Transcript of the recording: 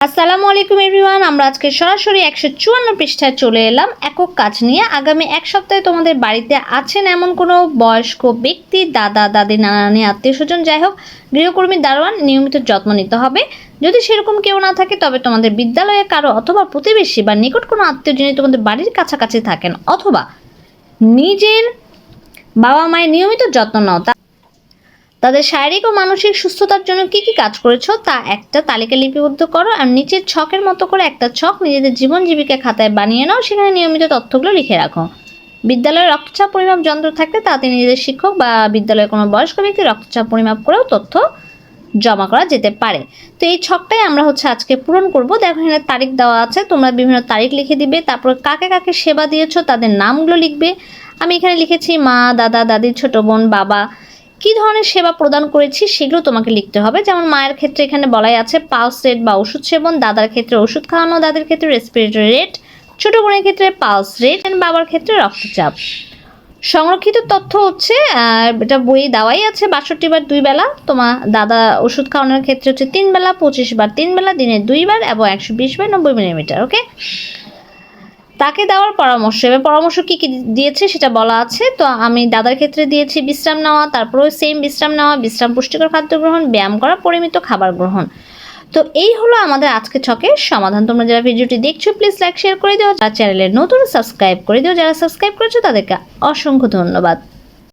আসসালামু আলাইকুম এভরিওয়ান, আমরা আজকে সরাসরি একশো চুয়ান্ন পৃষ্ঠায় চলে এলাম একক কাজ নিয়ে। আগামী এক সপ্তাহে তোমাদের বাড়িতে আছেন এমন কোনো বয়স্ক ব্যক্তি, দাদা, দাদি নানা নানি আত্মীয় স্বজন যাই হোক, গৃহকর্মী, দারোয়ান, নিয়মিত যত্ন নিতে হবে। যদি সেরকম কেউ না থাকে, তবে তোমাদের বিদ্যালয়ে কারও অথবা প্রতিবেশী বা নিকট কোনো আত্মীয় যিনি তোমাদের বাড়ির কাছাকাছি থাকেন অথবা নিজের বাবা মায়ের নিয়মিত যত্ন নাও তাদের শারীরিক ও মানসিক সুস্থতার জন্য কি কি কাজ করেছ? তা একটা তালিকা লিপিবদ্ধ করো আর নিচের ছকের মতো করে একটা ছক নিজেদের জীবন জীবিকা খাতায় বানিয়ে নাও। সেখানে নিয়মিত তথ্যগুলো লিখে রাখো। বিদ্যালয়ে রক্তচাপ পরিমাপ যন্ত্র থাকলে তাতে নিজেদের শিক্ষক বা বিদ্যালয়ের কোনো বয়স্ক ব্যক্তি রক্তচাপ পরিমাপ করেও তথ্য জমা করা যেতে পারে। তো এই ছকটাই আমরা হচ্ছে আজকে পূরণ করব। দেখো এখানে তারিখ দেওয়া আছে, তোমরা বিভিন্ন তারিখ লিখে দিবে, তারপর কাকে কাকে সেবা দিয়েছ, তাদের নামগুলো লিখবে। আমি এখানে লিখেছি মা, দাদা, দাদি, ছোট বোন, বাবা কী ধরনের সেবা প্রদান করেছি সেগুলো তোমাকে লিখতে হবে। যেমন মায়ের ক্ষেত্রে এখানে বলাই আছে পালস রেট বা ওষুধ সেবন, দাদার ক্ষেত্রে ওষুধ খাওয়ানো, দাদের ক্ষেত্রে রেসপিরেটরি রেট ছোট বোনের ক্ষেত্রে পালস রেট বাবার ক্ষেত্রে রক্তচাপ। সংরক্ষিত তথ্য হচ্ছে এটা বইয়ে দেওয়াই আছে, বাষট্টি বার দুই বেলা। তোমার দাদা ওষুধ খাওয়ানোর ক্ষেত্রে হচ্ছে তিন বেলা, পঁচিশ বার তিন বেলা, দিনে দুইবার এবং একশো বিশ বার নব্বই মিলিমিটার ওকে তাকে দেওয়ার পরামর্শ। এবার পরামর্শ কী কী দিয়েছে সেটা বলা আছে। তো আমি দাদার ক্ষেত্রে দিয়েছি বিশ্রাম নেওয়া, তারপরেও সেম বিশ্রাম নেওয়া, বিশ্রাম পুষ্টিকর খাদ্য গ্রহণ, ব্যায়াম করা, পরিমিত খাবার গ্রহণ। তো এই হলো আমাদের আজকে ছকের সমাধান। তোমরা যারা ভিডিওটি দেখছ প্লিজ লাইক শেয়ার করে দিও। যারা চ্যানেলে নতুন সাবস্ক্রাইব করে দিও। যারা সাবস্ক্রাইব করেছ, তাদেরকে অসংখ্য ধন্যবাদ।